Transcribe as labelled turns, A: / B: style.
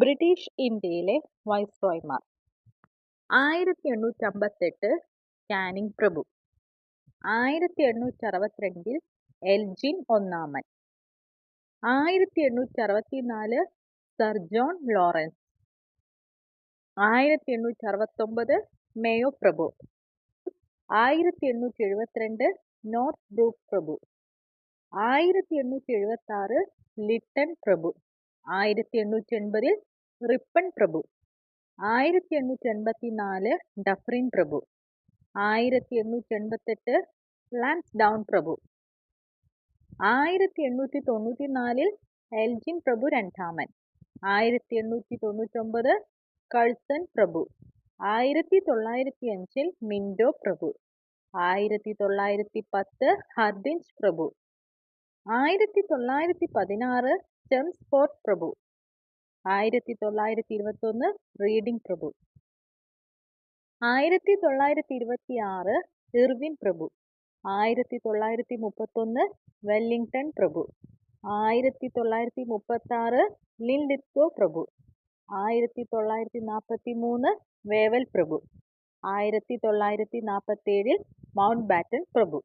A: British ഇന്ത്യയിലെ വൈസ്രോയ്മാർ. ആയിരത്തി എണ്ണൂറ്റി അമ്പത്തെട്ട് കാനിങ് പ്രഭു. ആയിരത്തി എണ്ണൂറ്റി അറുപത്തിരണ്ടിൽ എൽജിൻ ഒന്നാമൻ. ആയിരത്തി എണ്ണൂറ്റി അറുപത്തിനാല് സർ ജോൺ ലോറൻസ്. ആയിരത്തി എണ്ണൂറ്റി അറുപത്തൊമ്പത് മേയോ പ്രഭു. ആയിരത്തി എണ്ണൂറ്റി എഴുപത്തിരണ്ട് നോർത്ത് ബ്രൂക്ക് പ്രഭു. ആയിരത്തി എണ്ണൂറ്റി എഴുപത്തി ആറ് ലിട്ടൺ പ്രഭു. ആയിരത്തി എണ്ണൂറ്റി എൺപതിൽ റിപ്പൺ പ്രഭു. ആയിരത്തി എണ്ണൂറ്റി എൺപത്തി നാല് ഡഫ്രിൻ പ്രഭു. ആയിരത്തി എണ്ണൂറ്റി എൺപത്തെട്ട് ലാൻസ് ഡൗൺ പ്രഭു. ആയിരത്തി എണ്ണൂറ്റി തൊണ്ണൂറ്റി നാലിൽ എൽജിൻ പ്രഭു രണ്ടാമൻ. ആയിരത്തി എണ്ണൂറ്റി തൊണ്ണൂറ്റൊമ്പത് കൾസൺ പ്രഭു. ആയിരത്തി തൊള്ളായിരത്തി അഞ്ചിൽ മിൻഡോ പ്രഭു. ആയിരത്തി തൊള്ളായിരത്തി പത്ത് ഹർദിൻജ് പ്രഭു. ആയിരത്തി തൊള്ളായിരത്തി പതിനാറ് ചെംസ്ഫോർട്ട് പ്രഭു ആയിരത്തി തൊള്ളായിരത്തി ഇരുപത്തൊന്ന് റീഡിംഗ് പ്രഭു ആയിരത്തി തൊള്ളായിരത്തി ഇരുപത്തി ആറ് ഇർവിൻ പ്രഭു ആയിരത്തി തൊള്ളായിരത്തി മുപ്പത്തൊന്ന് വെല്ലിംഗ്ടൺ പ്രഭു ആയിരത്തി തൊള്ളായിരത്തി മുപ്പത്തി ആറ് ലിൻലിത്കോ പ്രഭു ആയിരത്തി തൊള്ളായിരത്തി നാൽപ്പത്തി മൂന്ന് വേവൽ പ്രഭു ആയിരത്തി തൊള്ളായിരത്തി നാൽപ്പത്തേഴിൽ മൗണ്ട് ബാറ്റൻ പ്രഭു